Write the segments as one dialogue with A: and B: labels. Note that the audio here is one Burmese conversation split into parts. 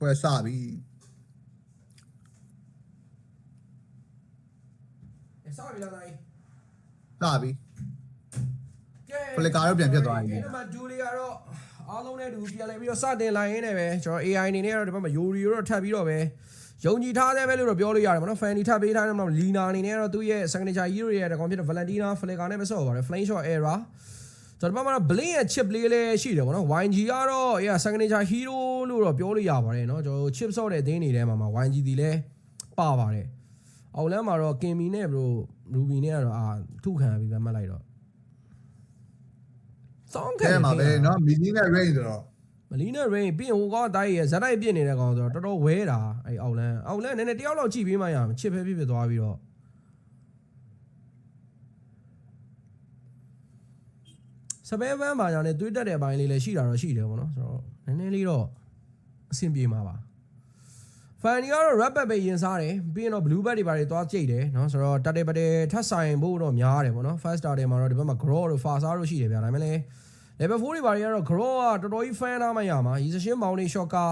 A: ပွဲစပြီ
B: စပြီလားတိုင်း
A: စပြီဖလစ်ကာတော့ပြန်ဖြစ်သွားပြီ
B: အဲ့ဒီမှာဒူလီကတော့အားလုံးနဲ့တူပြန်လဲပြီးတော့စတင်လာရင်းနဲ့ပဲကျွန်တော် AI အနေနဲ့ကတော့ဒီဘက်မှာယိုရီတော့ထပ်ပြီးတော့ပဲယုံကြည်ထားသေးပဲလို့တော့ပြောလို့ရတယ်မနော်ဖန်နီထပ်ပေးထားတယ်မနော်လီနာအနေနဲ့ကတော့သူ့ရဲ့ signature hero ရဲ့တကောင်ဖြစ်တဲ့ Valentina Flicker နဲ့ပဲဆော့ပါတယ် Flame Shot Era ကျွန်တော်တို့ဘက်မှာတော့ Blink ရဲ့ chip လေးလည်းရှိတယ်ဗောနော် YG ကတော့ yeah signature hero လို့တော့ပြောလို့ရပါတယ်เนาะကျွန်တော်တို့ chip ဆော့တဲ့ဒင်းနေတဲ့မှာမှာ YG ဒီလည်းပါပါတယ်အောက်လမ်းမှာတော့ Kimmy နဲ့ bro Ruby နဲ့ကတော့အာထုခံပြီးပဲမှတ်လိုက်တော့စောင်းခံ
A: အဲမှာပဲเนาะမီနီနဲ့ range ဆိုတော့
B: မလီနဲ့ rain ပြီးရင်ဟိုကောင်တိုင်းရဲ့ဇက်တိုက်ပြစ်နေတဲ့ကောင်ဆိုတော့တော်တော်ဝဲတာအဲ့အောက်လန်းအောက်လန်းနည်းနည်းတယောက်လောက်ကြည့်ပေးမှရမယ်ချစ်ဖဲဖြစ်ဖြစ်သွားပြီးတော့ စပယ်ဗန်ဘာကြောင့်လဲတွေးတက်တဲ့အပိုင်းလေးလည်းရှိတာတော့ရှိတယ်ပေါ့နော်ဆိုတော့နည်းနည်းလေးတော့အဆင်ပြေမှာပါဖန်နီကတော့ rap ပဲရင်စားတယ်ပြီးရင်တော့ blue bat တွေပါတွေသွားကြိတ်တယ်เนาะဆိုတော့တက်တယ်ပတယ်ထပ်ဆိုင်ဖို့တော့များတယ်ပေါ့နော် first starter မှာတော့ဒီဘက်မှာ grow တို့ fasa တို့ရှိတယ်ဗျာဒါပေမဲ့လည်း level 4တွေပါတွေကတော့ grow ကတော်တော်ကြီး fan လာမှရမှာ usation bound တွေ shot ကာ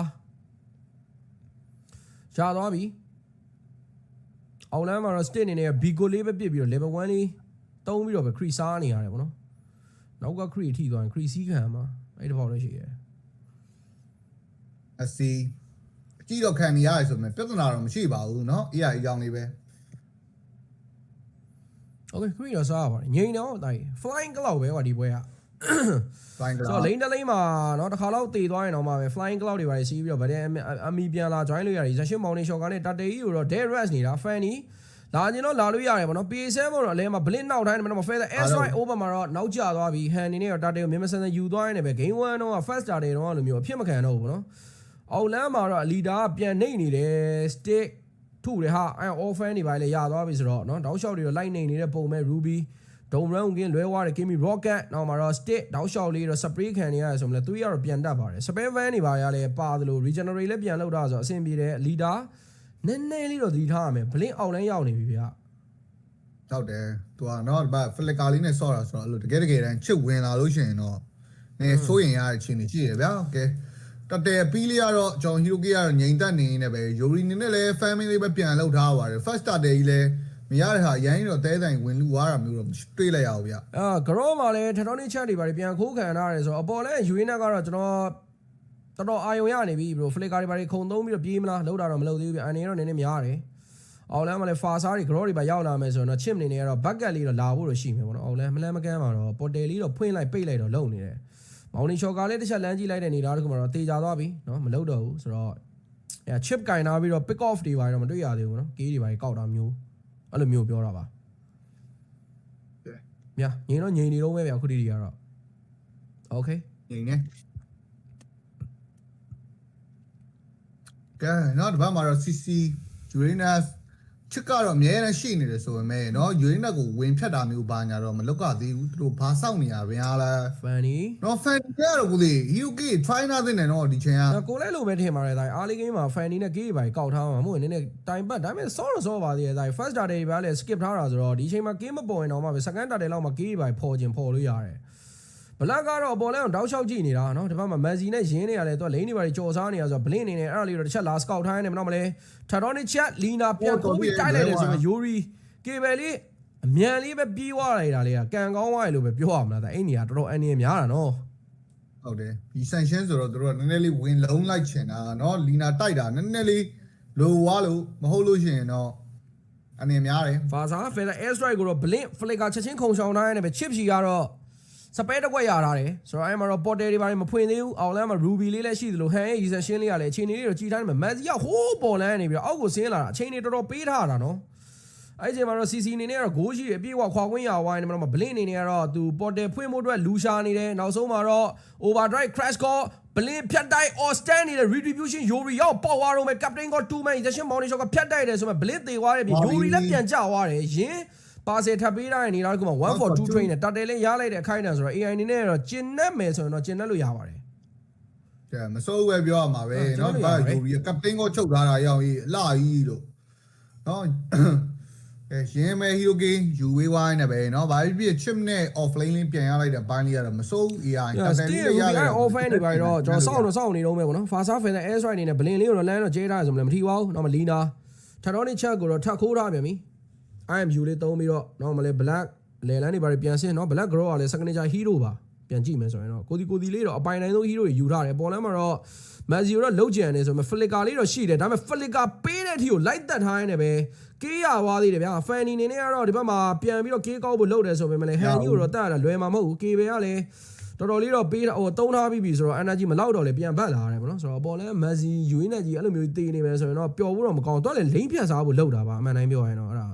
B: ရသွားပြီအောက်လမ်းမှာတော့ state အနေနဲ့ bigo လေးပဲပြစ်ပြီးတော့ level 1လေးတုံးပြီးတော့ပဲ crease စားနေရတယ်ပေါ့နော် နောက်က crease ထိသွားရင် crease စီးခံမှာအဲ့တစ်ပေါက်လည်းရှိရတယ်
A: အစီအကြည့်တော့ခံနေရတယ်ဆိုပေမဲ့ပြဿနာတော့မရှိပါဘူးเนาะ AI အကြောင်းလေးပဲ
B: okay crease တော့စားရပါတယ်ငိန်တော့တိုင်း flying cloud ပဲကွာဒီပွဲက
A: flying
B: ဆို
A: cloud
B: တော့ lane တစ် lane မှာเนาะတစ်ခါတော့တည်သွားရင်တော့မှပဲ flying cloud တွေပါစီးပြီးတော့ဗတဲ့အမီပြန်လာ join လို့ရတယ် session bound တွေ shot ကနေတတေးကြီးကိုတော့ dead rest နေတာ fanny လာကျင်တော့လာလို့ရတယ်ဗောနော် PA7 ပေါ့တော့အလဲမှာ blink နောက်တိုင်းမှာ feather s1 over မှာတော့နောက်ကျသွားပြီး hand နေနဲ့တော့တတေးကိုမြင်မဆန်ဆန်ယူသွားရင်လည်းပဲ game 1တော့ first starter တော့လိုမျိုးအဖြစ်မခံတော့ဘူးဗောနော်အောက်လမ်းမှာတော့ leader ကပြန်နှိမ့်နေတယ် stick ထုတယ်ဟာအဲ all fan တွေပါလေရသွားပြီဆိုတော့เนาะတောက်လျှောက်တွေတော့လိုက်နေနေတဲ့ပုံမဲ့ ruby ဒုံ round ကင်းလွဲသွားတယ် Kimi Rocket နောက်မှာတော့ stick တောက်လျှောက်လေးတော့ spray ခံနေရတယ်ဆိုမှလည်းသူရတော့ပြန်တတ်ပါတယ် spare van တွေပါရလဲပါသလို regenerate လည်းပြန်လုပ်တာဆိုတော့အဆင်ပြေတယ် leader နည်းနည်းလေးတော့သတိထားရမယ်ဘလင်းအောင်လိုင်းရောက်နေပြီဗျာ
A: ဟုတ်တယ်သူကတော့ဗတ်ဖလစ်ကာလေးနဲ့ဆော့တာဆိုတော့အဲ့လိုတကယ်တကယ်တမ်းချစ်ဝင်လာလို့ရှိရင်တော့နည်းစိုးရင်ရတဲ့အချိန်ကြီးရဗျာကဲတတဲပီးလေးကတော့ကျွန်တော်ဟီရိုကီကတော့ငိန်တက်နေနေပဲယိုရီနေနဲ့လည်း family လေးပဲပြန်လောက်ထားပါတယ် first starter ကြီးလည်းမရတဲ့ဟာရိုင်းတော့တဲဆိုင်ဝင်လူွားတာမျိုးတော့တွေးလိုက်ရအောင်ဗျ
B: အာဂရောမှာလည်းထထောင်းနေချက်တွေပါပြန်ခိုးခံရတယ်ဆိုတော့အပေါ်လဲယူရင်းနာကတော့ကျွန်တော် တော်တော်အာယုံရနေပြီ bro flicker တွေပါခုံသုံးပြီးတော့ပြေးမလားလောက်တာတော့မလုပ်သေးဘူးဗျအန်နေတော့နည်းနည်းများတယ်အော်လမ်းမှာလည်း fasa တွေ grow တွေပါရောက်လာမယ်ဆိုတော့ chip နေနေကတော့ bucket လေးတော့လာဖို့တော့ရှိမယ်ပေါ့နော်အော်လမ်းမလန်းမကန်းမှာတော့ portal လေးတော့ဖွင့်လိုက်ပိတ်လိုက်တော့လုံနေတယ်မောင်နီချော်ကလည်းတစ်ချက်လမ်းကြည့်လိုက်တဲ့နေသားတခုမှာတော့တေချာသွားပြီနော်မလုပ်တော့ဘူးဆိုတော့အဲ chip ကင်ထားပြီးတော့ pick off တွေပါတော့မတွေ့ရသေးဘူးနော်ကေးတွေပါကောက်တာမျိုးအဲ့လိုမျိုးပြောတာပါမြာငိန်တော့ငိန်နေတော့ပဲဗျအခုဒီတွေကတော့ okay
A: ငိန်နေ ကဲနော်ဒီဘက်မှာတော့ CC Uranus ချစ်ကတော့အများနဲ့ရှိနေတယ်ဆိုပေမဲ့နော် Uranus ကိုဝင်ဖြတ်တာမျိုးဘာညာတော့မလုပ်ရသေးဘူးသူတို့ဘာစောင့်နေရဗျာလား
B: Funny
A: နော် Funny ကတော့ကိုလေ UK trainer သင်းနေတော့ဒီချိန်က
B: ကိုလည်းလိုပဲထင်ပါတယ်တိုင်း early game မှာ Funny နဲ့ game ပိုင်းကောက်ထားမှာမဟုတ်နည်းနည်းတိုင်ပတ်ဒါပေမဲ့ sorry sorry ပါသေးတယ်တိုင်း first data တွေပဲလဲ skip ထားတာဆိုတော့ဒီချိန်မှာ game မပေါ်ရင်တော့မှပဲ second data လောက်မှ game ပိုင်းပေါ်ခြင်းပေါ်လို့ရတယ် ဘလက်ကတော့အပေါ်လဲအောင်တောက်လျှောက်ကြည့်နေတာနော်ဒီဘက်မှာ Messi နဲ့ရင်းနေရတယ်သူကလိန်တွေပါကြော်စားနေတာဆိုတော့ blink အနေနဲ့အဲ့ဒါလေးတော့တစ်ချက်လာ scout ထားနေမတော့မလဲ Tadonic chat Lina ပြန်ခိုးပြီးတိုက်လိုက်တယ်ဆိုတော့ Yuri ကေဘယ်လေးအမြန်လေးပဲပြေးသွားလိုက်တာလေးကကန်ကောင်းသွားရလို့ပဲပြောရမလားဒါအဲ့နေရာတော်တော်အန်နေများတာနော်
A: ဟုတ်တယ်ဒီ sanction ဆိုတော့တို့ကနည်းနည်းလေးဝင်လုံးလိုက်ချင်တာနော်လီနာတိုက်တာနည်းနည်းလေးလိုဝါလို့မဟုတ်လို့ရှိရင်တော့အနေများတယ်
B: ဖာစာဖယ်လာ air strike ကိုတော့ blink flicker ချက်ချင်းခုံဆောင်ထားရတယ်ပဲ chip စီကတော့ စပဲတစ်ခွက်ရထားတယ်ဆိုတော့အဲ့မှာတော့ portal တွေပါတယ်မဖွင့်သေးဘူးအောက်လမ်းမှာ ruby လေးလည်းရှိသလို hand user ရှင်းလေးရလည်းအချိန်လေးတွေတော့ကြည်ထားတယ်မှာ messi ကဟိုးပေါ်လန်းနေပြီးတော့အောက်ကိုဆင်းလာတာအချိန်တွေတော်တော်ပေးထားတာနော်အဲ့ဒီမှာတော့ CC အနေနဲ့ကတော့ဂိုးရှိတယ်အပြည့်အဝခွာခွင့်ရဝိုင်းနေမှာ blink အနေနဲ့ကတော့သူ portal ဖွင့်ဖို့အတွက်လူရှာနေတယ်နောက်ဆုံးမှာတော့ overdrive crash call ဘလင်းဖြတ်တိုက် or stand နေတဲ့ retribution yori ရောက်ပေါက်သွားတော့မယ် captain က2 man injection foundation ကဖြတ်တိုက်တယ်ဆိုမှဘလင်းသေးသွားတယ်ပြီ yori လည်းပြန်ကျသွားတယ်ယင်း ပါစေထပ်ပေးတိုင်းနေတော့ကမှ1 for 2 train နဲ့တတယ်လေးရလိုက်တဲ့အခိုင်အတန့်ဆိုတော့ AI အနေနဲ့တော့ကျင်내မယ်ဆိုရင်တော့ကျင်내လို့ရပါတယ်
A: ကဲမစိုးပဲပြောရမှာပဲ
B: ဟုတ်
A: နော်
B: ကျွန်တော်
A: ဘာ
B: တို့ရပါတယ်
A: ယူရီကပတင်းကိုချုပ်ထားတာရောက်ကြီးအလှကြီးလို့နော် အဲရင်းမဲ့ဟီရိုဂိယူဝေးဝိုင်းနေပဲเนาะဘာဖြစ်ဖြစ် chip နဲ့ offlane လေးပြန်ရလိုက်တဲ့ဘိုင်းလေးကတော့မစိုးဘူး AI
B: စတေးရူဘီအိုင်အော်ဖန်နေပါတော့ကျွန်တော်စောင့်တော့စောင့်နေတော့မယ်ပေါ့နော်ဖာဆာဖယ်တဲ့ air strike အနေနဲ့ဘလင်လေးကိုတော့လမ်းတော့ကျဲထားရဆိုမှလည်းမထီပါဘူးတော့မလီနာထတော်နေချက်ကိုတော့ထပ်ခိုးထားပြန်ပြီ IMU လေးသုံးပြီးတော့တော့မလဲ black လေလန်းတွေပါပြန်ဆင်းနော် black grow ကလည်း signature hero ပါပြန်ကြည့်မယ်ဆိုရင်တော့ကိုဒီကိုဒီလေးတော့အပိုင်နိုင်ဆုံး hero တွေယူထားတယ်ပေါ်လမ်းမှာတော့ Mazio တော့လုတ်ကြံနေဆိုမှ flicker လေးတော့ရှိတယ်ဒါပေမဲ့ flicker ပေးတဲ့အထိကိုလိုက်တက်ထားရနေပဲကေးရသွားသေးတယ်ဗျာ fanny နေနဲ့ကတော့ဒီဘက်မှာပြန်ပြီးတော့ကေးကောက်ဖို့လုပ်တယ်ဆိုပေမဲ့လည်း hand ကြီးကိုတော့တက်ရတာလွယ်မှာမဟုတ်ဘူးကေးပဲကလည်းတော်တော်လေးတော့ပေးဟိုတုံးထားပြီးပြီဆိုတော့ energy မလောက်တော့လေပြန်ဘက်လာရတယ်ဗောနော်ဆိုတော့ပေါ်လဲ Messi ယူရင်းနဲ့ကြီးအဲ့လိုမျိုးတည်နေမယ်ဆိုရင်တော့ပျော်ဖို့တော့မကောင်းတော့လေလိမ့်ဖြတ်စားဖို့လုပ်တာပါအမှန်တိုင်းပြောရရင်တော့အဲ့ဒါ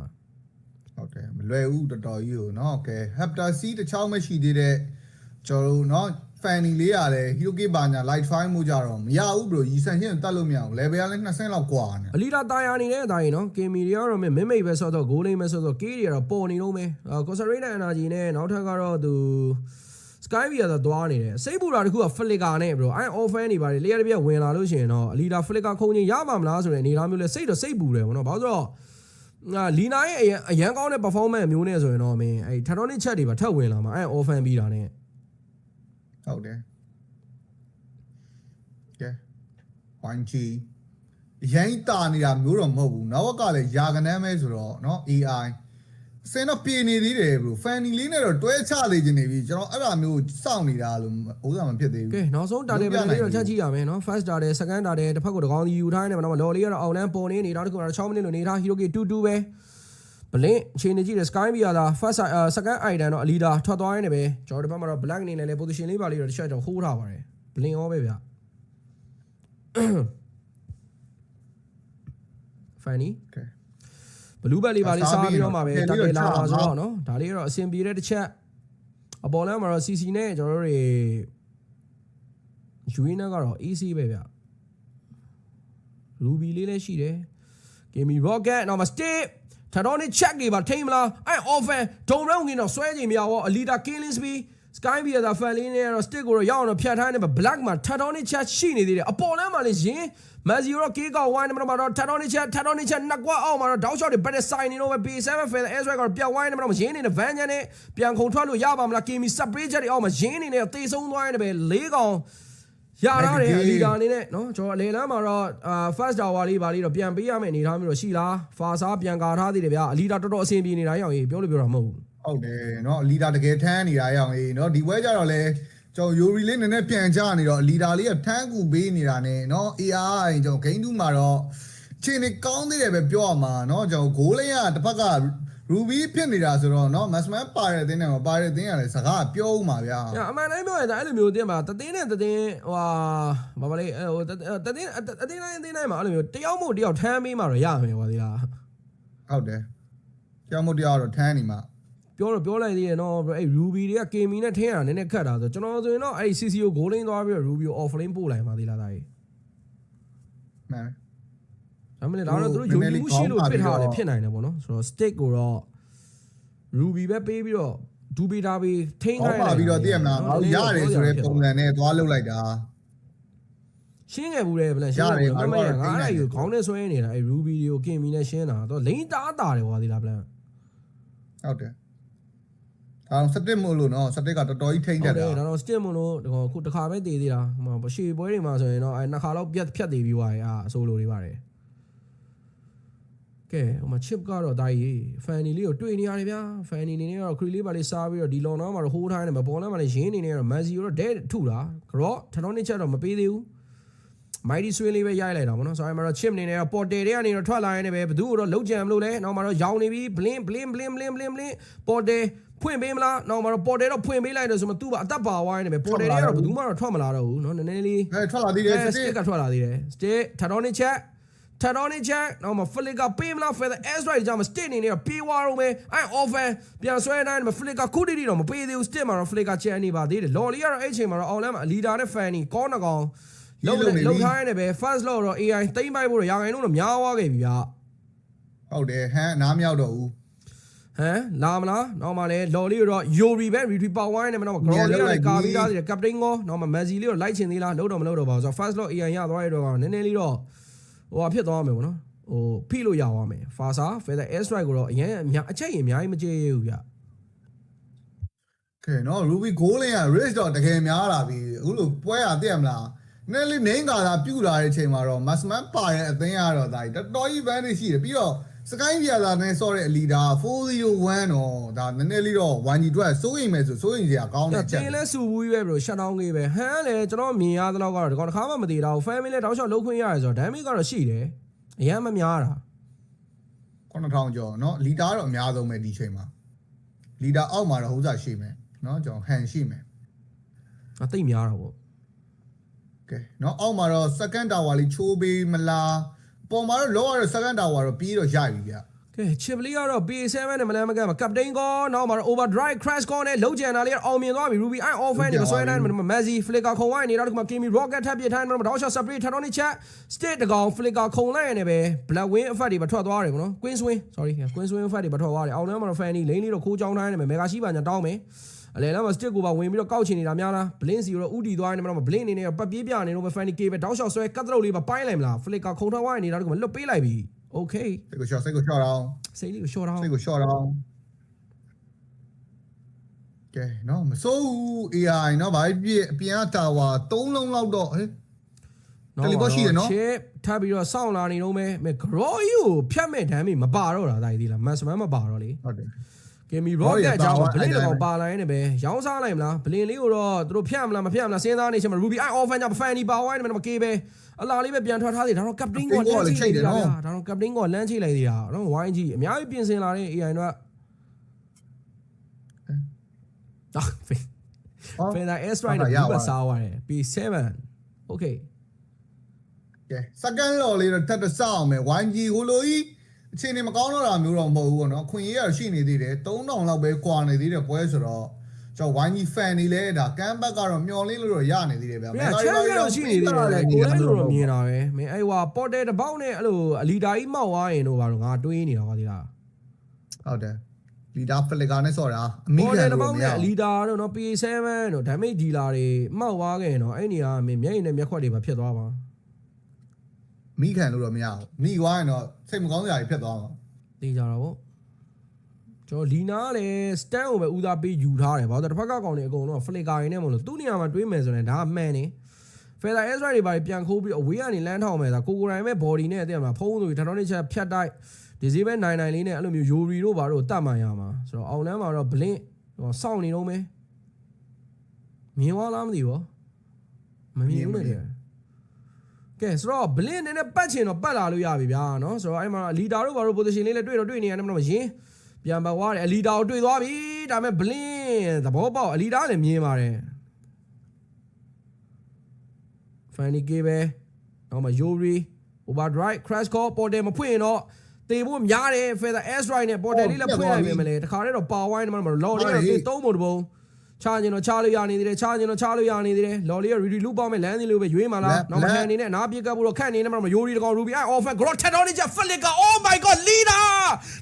A: ဟုတ်တယ်မလွယ်ဘူးတော်တော်ကြီးကိုเนาะကဲ Hapter C တစ်ချောင်းမရှိသေးတဲ့ကျွန်တော်တို့เนาะ fanny လေးရတယ် Hiroki ဘာညာ light fine မှုကြတော့မရဘူး bro ရီဆန်ချင်းတတ်လို့မရဘူး level ကလည်း2ဆင့်လောက်กว่าနေ
B: အလီတာတာယာနေတဲ့အတိုင်းနော်ကင်မီတွေကတော့မင်းမိတ်ပဲဆော့တော့ဂိုးလိမ့်ပဲဆော့တော့ကေးတွေကတော့ပေါ်နေတော့မယ်ကော်ဆာရီနာအနာဂျီနဲ့နောက်ထပ်ကတော့သူ Sky Via တော့သွားနေတယ်စိတ်ပူတာတခုက Flicker နဲ့ bro အဲ offer နေပါတယ်လေရတပြက်ဝင်လာလို့ရှိရင်တော့အလီတာ Flicker ခုံချင်းရပါမလားဆိုတဲ့အနေအထားမျိုးလဲစိတ်တော့စိတ်ပူတယ်ဗောနော်ဘာလို့ဆိုတော့ငါ လီနာရဲ့အရန်အရန်ကောင်းတဲ့ performance မျိုးနဲ့ဆိုရင်တော့မင်းအဲ Titanic chat တွေပါထပ်ဝင်လာမှာအဲ offer ပြီးတာနဲ့
A: ဟုတ်တယ်ကဲ 1G ရိုင်းတာနေတာမျိုးတော့မဟုတ်ဘူးနောက်ကလည်းယာကနန်းပဲဆိုတော့เนาะ AI စင်တော့ပြေနေသေးတယ် bro fanny လေးနဲ့တော့တွဲချလေခြင်းနေပြီကျွန်တော်အဲ့ဒါမျိုးစောင့်နေတာလို့ဥစ္စာမဖြစ်သေး
B: ကဲ
A: ဘူး
B: နောက်ဆုံး data ပဲလေးတော့ချက်ကြည့်ရမယ်နော် first data second data တစ်ဖက်ကိုတကောင်ယူထားနေမှာတော့လော်လေးကတော့အောက်လန်းပေါ်နေနေတာတခုကတော့6မိနစ်လို့နေတာ Hiroki 22ပဲဘလင်းအချိန်နေကြည့်တယ် Sky Via လာ first second item တော့အလီဒါထွက်သွားရင်းနေပဲကျွန်တော်ဒီဘက်မှာတော့ black အနေနဲ့လည်း position လေးပါလေးတော့တစ်ချက်တော့ဟိုးထားပါတယ်ဘလင်းရောပဲဗျ Fanny
A: ကဲ
B: ဘလူးဘက်လေးပါလေးစားပြီးတော့မှပဲတက်တယ်လာပါဆိုတော့နော်ဒါလေးကတော့အဆင်ပြေတဲ့တစ်ချက်အပေါ်လမ်းမှာတော့ CC နဲ့ကျွန်တော်တို့တွေယူရင်းကတော့ easy ပဲဗျ Ruby လေးလည်းရှိတယ် Gamey Rocket နောက်မှာ Stay ထတော်နေ check တွေပါထိမ့်မလားအဲ offer ဒုံရောင်းကင်းတော့ဆွဲကြည့်မရဘူးအလီတာ killing speed Sky Via သာ fan လေးနဲ့တော့ stick ကိုတော့ရအောင်တော့ဖြတ်ထားနေပါ black မှာထတော်နေ chat ရှိနေသေးတယ်အပေါ်လမ်းမှာလည်းရင် Mazio တော့ကေးကောက်ဝိုင်းနေမှာတော့ထတော်နေ chat ထတော်နေ chat နှစ်ကွာအောက်မှာတော့ down shot တွေ better sign နေတော့ပဲ P7 fan air strike ကတော့ပြတ်ဝိုင်းနေမှာတော့ရင်းနေတဲ့ van ချန်နဲ့ပြန်ခုန်ထွက်လို့ရပါမလား Gamey spray jet တွေအောက်မှာရင်းနေနဲ့တေဆုံးသွားနေတယ်ပဲလေးကောင်ရထားတယ်အလီတာအနေနဲ့နော်ကျွန်တော်အလေလမ်းမှာတော့အာ first hour လေးပါလေးတော့ပြန်ပေးရမယ့်အနေအထားမျိုးတော့ရှိလားဖာစာပြန်ကာထားသေးတယ်ဗျာအလီတာတော်တော်အဆင်ပြေနေတာရအောင်ကြီးပြောလို့ပြောတာမဟုတ်ဘူး
A: ဟုတ်တယ်เนาะလီဒါတကယ်ထမ်းနေတာရအောင်အေးเนาะဒီဘွဲကြတော့လေ ကျွန်တော်ယိုရီလေးနည်းနည်းပြန်ကြနေတော့လီဒါလေးကထမ်းကူပေးနေတာ ਨੇ เนาะ AI ကျွန်တော်ဂိမ်းတူးမှာတော့ချိန်နေကောင်းသေးတယ်ပဲပြောရမှာเนาะကျွန်တော်ဂိုးလေးကတစ်ဖက်ကရူဘီဖြစ်နေတာဆိုတော့เนาะမတ်စမန်ပါတဲ့အတင်းနဲ့မပါတဲ့အတင်းကလည်းစကားပြောဦးမှာဗျာ
B: ။ညာအမှန်တိုင်းပြောရင်ဒါအဲ့လိုမျိုးတင်ပါတသိန်းနဲ့တသိန်းဟိုဟာဘာပါလဲဟိုတသိန်းအသိန်းတိုင်းအသိန်းတိုင်းမှာအဲ့လိုမျိုးတယောက်မို့တယောက်ထမ်းပေးမှတော့ရမယ်ဟောဒီလား
A: ဟုတ်တယ်ကြောင်မို့တရားတော့ထမ်းနေမှာ ။
B: ပြောတော့ပြောလိုက်သေးတယ်နော်အဲ့ Ruby တွေက KMI နဲ့ထင်းရတာနည်းနည်းခတ်တာဆိုကျွန်တော်ဆိုရင်တော့အဲ့ CCO ဂိုးလင်းသွားပြီးတော့ Ruby ကို offlane ပို့လိုက်ပါသေးလားဒါကြီး
A: မှန်။
B: ဒါမှမဟုတ်ဒါတော့သူတို့ယုံကြည်မှုရှိလို့ပစ်ထားတယ်ဖြစ်နိုင်တယ်ပေါ့နော်။ဆိုတော့ stick ကိုတော့ Ruby ပဲပေးပြီးတော့ဒူဘီတာဘီထိန်း
A: ဟော
B: ခိုင်း
A: ပါပြီးတော့သိရမလားငါတို့ရတယ်ဆိုတဲ့ပုံစံနဲ့သွားလုတ်လိုက်တာ
B: ရှင်းခဲ့ဘူးလေဗလန်ရှင်းခဲ့ဘူးမမရငါအဲ့ဒါကိုခေါင်းနဲ့ဆွဲနေတာအဲ့ Ruby တွေကို KMI နဲ့ရှင်းတာတော့လိန်တားတာတယ်ဟောဒီလားဗလန်
A: ဟုတ်တယ် ဒါတော့စတစ်မို့လို့နော်စတစ်ကတော်တော်ကြီးထိမ့်
B: ဟု
A: တ
B: တ်
A: တ်
B: တယ်
A: တာ
B: ဒါတော့ stem မလို့ဒီကောင်ခုတစ်ခါပဲတည်သေးတာဟိုရှေပွဲတွေမှာဆိုရင်တော့အဲနှစ်ခါတော့ပြတ်ဖြတ်တည်ပြီးသွားတယ်အာအဆိုလိုတွေပါတယ်ကဲဟိုမှာ chip ကတော့ဒါကြီး fanny လေးကိုတွေ့နေရတယ်ဗျာ fanny နေနဲ့ကတော့ crew လေးပါလေးစားပြီးတော့ဒီ long တော့မှာတော့ hold ထားနေမှာပေါ်လာမှာလည်းရင်းနေနေကတော့ Messi ကိုတော့ dead ထုတာ grow ထထောင်းနေချက်တော့မပေးသေးဘူး mighty swing လေးပဲရိုက်လိုက်တာပေါ့နော်ဆိုရင်မှာတော့ chip နေနေတော့ porter တွေကနေတော့ထွက်လာရင်လည်းပဲဘသူ့ကိုတော့လုံးကြံမလို့လဲနောက်မှာတော့ရောင်နေပြီ blin blin blin blin blin blin porter ဖွင့်ပေးမလားနောက်မှာတော့ porter တော့ဖွင့်ပေးလိုက်တယ်ဆိုမှသူ့ဘာအသက်ပါဝိုင်းနေပဲ porter တွေကတော့ဘသူမှတော့ထွက်မလာတော့ဘူးเนาะနည်းနည်းလေး
A: အဲထွက်လာသေးတယ်စ
B: စ
A: တစ်
B: တစ်ကထွက်လာသေးတယ်စတစ်ထတော်နေချက်ထတော်နေချက်နောက်မှာ flicker ပေးမလား feather s right ကြောင့် stick နေနေတော့ပေးသွားတော့မယ်အဲ offer ပြန်ဆွဲတိုင်းမှာ flicker ခုတီတီတော့မပေးသေးဘူး stick မှာတော့ flicker ချန်နေပါသေးတယ် lolly ကတော့အဲ့ချိန်မှာတော့ online မှာ leader နဲ့ fanny ကောနာကောင်လုံးလုံးထားရနေပဲ first law တော့ AI တိမ့်ပိုက်ဖို့တော့ရာဂိုင်းလုံးတော့များသွားခဲ့ပြီဗျာ
A: ဟုတ်တယ်ဟမ်အနားမြောက်တော့ဦး
B: ဟမ်လာမလားနောက်မှလည်း lolly တော့ yori ပဲ retreat power ဝိုင်းနေမှာတော့ grow လေးကလည်းကာပြီးသားသေးတယ် captain ကောနောက်မှ mazzi လေးတော့လိုက်ချင်သေးလားလုံးတော့မလုံးတော့ပါဘူးဆိုတော့ first law AI ရသွားရတော့နည်းနည်းလေးတော့ဟိုဟာဖြစ်သွားမယ်ပေါ့နော်ဟဟိုဖိလို့ရအောင်မယ်ဖာစာ feather air strike ကိုတော့အရင်အများအချက်ရင်အများကြီးမကြေဘူးဗျ
A: ကဲနော် Ruby goal လင်းက risk တော့တကယ်များလာပြီအခုလိုပွဲရသိရမလားနည်းလေးနေကာသာပြူလာတဲ့အချိန်မှာတော့ Masman ပါတဲ့အသင်းကတော့ဒါတော်တော်ကြီး advantage ရှိတယ်ပြီးတော့ Sky ပြသာနဲ့ဆော့တဲ့အလီဒါ401တော့ဒါနည်းနည်းလေးတော့ 1G အတွက်စိုးရိမ်မယ်ဆိုစိုးရိမ်စရာကောင်းတဲ့ချက်
B: တင်လဲစူဘူးကြီးပဲဘရိုရှက်ဒေါင်းကြီးပဲဟမ်လေကျွန်တော်မြင်ရသလောက်ကတော့ဒီကောင်တစ်ခါမှမသေးတော့ family လဲတောက်လျှောက်လုံးခွင့်ရတယ်ဆိုတော့ damage ကတော့ရှိတယ်အရင်မများတာ
A: 9000ကျော်เนาะလီတာတော့အများဆုံးပဲဒီချိန်မှာလီတာအောက်မှာတော့ဟိုးစားရှိမယ်เนาะကျွန်တော်ဟန်ရှိမယ်
B: အသိများတာပေါ့
A: ကဲเนาะအောက်မှာတော့ second tower လေးချိုးပေးမလား ပေါ်မှာတော့လောရတဲ့ second tower တော့ပြီးတော့ရပြီဗျ
B: ကဲချစ်ပလီကတော့ PA7 နဲ့မလန်းမကမ်းမှာကပတိန်ကောနောက်မှာတော့ overdrive crash ကောနဲ့လုံးကျန်တာလေးအောင်မြင်သွားပြီ Ruby I off နဲ့မဆွဲနိုင်မှာ Messi flicker ခုံဝိုင်းနေတော့ဒီမှာ Kimi Rocket ထပ်ပြထိုင်းတော့တော့ shot spray ထပ်တော့နေချက် state တကောင် flicker ခုံလိုက်ရနေပဲ black wing effect တွေပဲထွက်သွားတယ်ဗောနော် Queen swing sorry Queen swing effect တွေပဲထွက်သွားတယ်အောင်ထဲမှာတော့ fan ကြီး lane လေးတော့ခိုးချောင်းတိုင်းနေမယ် mega ရှိပါညာတောင်းမယ် အလဲလားမှာ stick ကိုပါဝင်ပြီးတော့ကောက်ချင်နေတာများလား blink စီရောဥတီသွားနေမှာတော့ blink အနေနဲ့ပတ်ပြေးပြနေတော့ပဲ fanny cable တောက်လျှောက်ဆွဲကတ်တရုပ်လေးပါပိုင်းလိုက်မလား flick ကခုံထားဝိုင်းနေတာတော့မလွတ်ပေးလိုက်ပြီ okay
A: စိတ်ကို short စိတ်ကို short down
B: စိတ်လေးကို short down
A: စိတ်ကို short down ကဲနော်မစိုးဘူး AI နော်ဗာပြည့်အပြင်ကတာဝါ၃လုံးလောက်တော့ဟဲ့တယ်လီကောရှိတယ်နော်
B: ချစ်ထပ်ပြီးတော့စောင့်လာနေတော့မဲဂရောယူကိုဖြတ်မဲ့ဒမ်းမီမပါတော့တာဒါကြီးလားမန်စမန်မပါတော့လေ
A: ဟုတ်တယ်
B: ကင်မီ
A: Grow
B: ရော့
A: ရဲ့
B: ကက်အကြောင်း
A: ပါ
B: ဘလင်း
A: အဲ့ဒါ
B: ကောင်ပါလာရင်လည်းပဲရောင်းစားလိုက်မလားဘလင်းလေးကိုတော့သူတို့ဖြတ်မလားမဖြတ်မလားစဉ်းစားနေချင်မှာ Ruby I offer ညဖန်နီပါဝိုင်းနေမှာမကေပဲအလားလေးပဲပြန်ထွက်ထားသေးတယ်ဒါတော့ captain ကိုလမ်းချိလိုက်သေးတာဗျာဒါတော့ captain ကိုလမ်းချိလိုက်သေးတာနော် YG အများကြီးပြင်ဆင်လာတဲ့ AI တော့အာဖေး
A: ဟော
B: Feather Air Strike နဲ့
A: ဟုတ်
B: ဘူး
A: ပါ
B: ပဲ
A: ရပါ
B: စားသွားတယ် P7 Okay
A: ကဲ second law လေးတော့ထပ်တဆောက်အောင်မယ် YG ဟိုလိုကြီး အချိန်နေမကောင်းတော့တာမျိုးတော့မဟုတ်ဘူးပေါ့နော်ခွင့်ရရရှိနေသေးတယ်3000လောက်ပဲကွာနေသေးတယ်ပွဲဆိုတော့ကျွန်တော် YG fan နေလဲဒါကမ်ဘက်ကတော့မျော်လင့်လို့တော့ရနေသေးတယ်ဗျာ
B: မင်းချမ်းရရှိနေသေးတယ်ကိုယ်လည်းလို့တော့မြင်တာပဲမင်းအဲ့ဟွာပေါ်တယ်တစ်ပေါက်နဲ့အဲ့လိုအလီတာကြီးမောက်သွားရင်တော့ဘာလို့ငါတွေးနေတာပါသေးလား
A: ဟုတ်တယ်လီဒါဖလီကာနဲ့ဆော့တာအမိ
B: ပေါ်တ
A: ခံ
B: ယ်တစ်
A: လို့
B: ပေါက်
A: မရ
B: နဲ့အ
A: ဘူး
B: လီတာတို့နော် PA7 တို့ damage dealer တွေမောက်သွားခဲ့ရင်တော့အဲ့နေရာမင်းမျက်ရည်နဲ့မျက်ခွက်တွေပဲဖြစ်သွားပါ
A: မိခံလို့တော့မရဘူးမိသွားရင်တော့စိတ်မကောင်းစရာတွေဖြစ်သွားမှာ
B: သိကြတာပေါ့ကျွန်တော်လီနာကလည်း stand ကိုပဲဦးစားပေးယူထားတယ်ဘာလို့လဲတစ်ဖက်ကကောင်တွေအကုန်လုံး flicker ရင်းနဲ့မလို့သူ့နေရာမှာတွေးမယ်ဆိုရင်ဒါကမှန်နေ Feather Air Strike တွေပါပြန်ခိုးပြီးအဝေးကနေလမ်းထောင်မယ်ဆိုကိုကိုရိုင်းပဲ body နဲ့တဲ့မှာဖုံးဆိုပြီးထထောင်းနေချက်ဖြတ်တိုက်ဒီဈေးပဲ99လေးနဲ့အဲ့လိုမျိုး Yuri တို့ဘာတို့တတ်မှန်ရမှာဆိုတော့အောင်လမ်းမှာတော့ blink ဟိုစောင့်နေတော့မယ်မြင်သွားလားမသိဘူးမမြင်ဘူးနဲ့တည်း ကဲဆိုတော့ blink နည်းနည်းပတ်ချင်တော့ပတ်လာလို့ရပြီဗျာနော်ဆိုတော့အဲ့မှာ leader တို့ဘာတို့ position လေးလည်းတွေ့တော့တွေ့နေရတယ်မလို့ရင်းပြန်ပတ်သွားတယ် leader ကိုတွေ့သွားပြီဒါပေမဲ့ blink သဘောပေါက် leader လည်းမြင်ပါတယ် Fanny K ပဲနောက်မှာ Yuri Overdrive Crash Call ပေါ်တယ်မဖွင့်ရင်တော့တေဖို့များတယ် Feather Air Strike နဲ့ပေါ်တယ်လေးလည်းဖွင့်လိုက်ပြီမလဲတခါတည်းတော့ Power Wine မှာတော့ Law လေးတော့တေသုံးဖို့တပုံ ချာကျင်တော့ချလို့ရနေသေးတယ်ချာကျင်တော့ချလို့ရနေသေးတယ် Law လေးက Ready Loop ပေါက်မဲ့လမ်းစီလိုပဲရွေးမှာလားနောက်မှဟန်နေနဲ့နားပြေကပ်ဖို့တော့ခန့်နေနဲ့မှာ Yuri တကောင် Ruby I offer Grot Technology Flicker Oh my god leader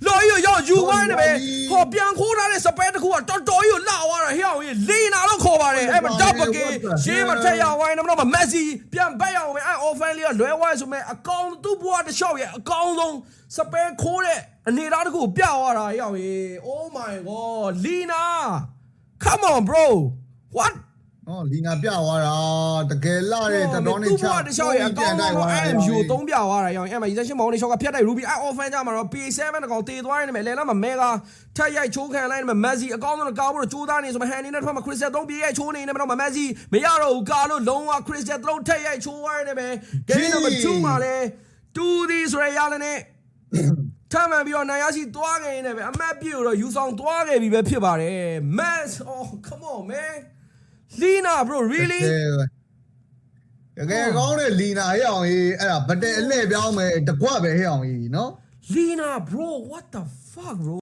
B: Law ကြီးရော U1 နဲ့ပဲဟောပြန်ခိုးထားတဲ့ spare တခုကတော်တော်ကြီးကိုလှသွားတာဟဲ့အောင်ကြီးလီနာလို့ခေါ်ပါတယ်အဲ့မှာ double K ရှေးမှာထက်ရဝိုင်းတော့မက်ဆီပြန်ဘက်ရအောင်မယ်အဲ့ offense လေးကလွဲဝိုင်းဆိုမဲ့အကောင်သူ့ဘွားတစ်လျှောက်ရဲ့အကောင်ဆုံးစပယ်ခိုးတဲ့အနေသားတစ်ခုပြသွားတာရောက်ရေ Oh my god Lina Come on bro What
A: နော်လီနာပြသွားတာတကယ်လာတဲ့တတော်နဲ့
B: သူ့
A: ချ
B: ဘွားတစ်လျှောက်ရဲ့အကောင်ဆုံးတော့ IMU ကိုသုံးပြသွားတာရောက်ရင်အဲ့မှာ Ejection Mountain Shot ကဖြတ်တိုက် Ruby အဲ့ offense ကြမှာတော့ P7 တကောင်တေသွားနေမယ်လဲလာမှာ Mega ထက်ရိုက်ချိုးခံလိုက်နေမှာ Messi အကောင်ဆုံးကားဖို့ကြိုးစားနေဆိုမှ Hand နဲ့ထွက်မှာ Crystal 3ပြေးရိုက်ချိုးနေနေမှာတော့ Messi မရတော့ဘူးကာလို့လုံးဝ Crystal 3ထက်ရိုက်ချိုးသွားနေမယ် Game number 2မှာလဲ2ဒီဆိုရရလည်းနဲ့ ထမ်းမှန်ပြီးတော့နိုင်ရရှိသွားခဲ့ရင်လည်းပဲအမတ်ပြည့်ကိုတော့ယူဆောင်သွားခဲ့ပြီပဲဖြစ်ပါတယ် Mass oh come on man Lina bro really
A: တကယ်ကောင်းတဲ့လီနာဟဲ့အောင်ကြီးအဲ့ဒါဗတဲအလှည့်ပြောင်းမယ်တကွပဲဟဲ့အောင်ကြီးနော်
B: Lina bro what the fuck bro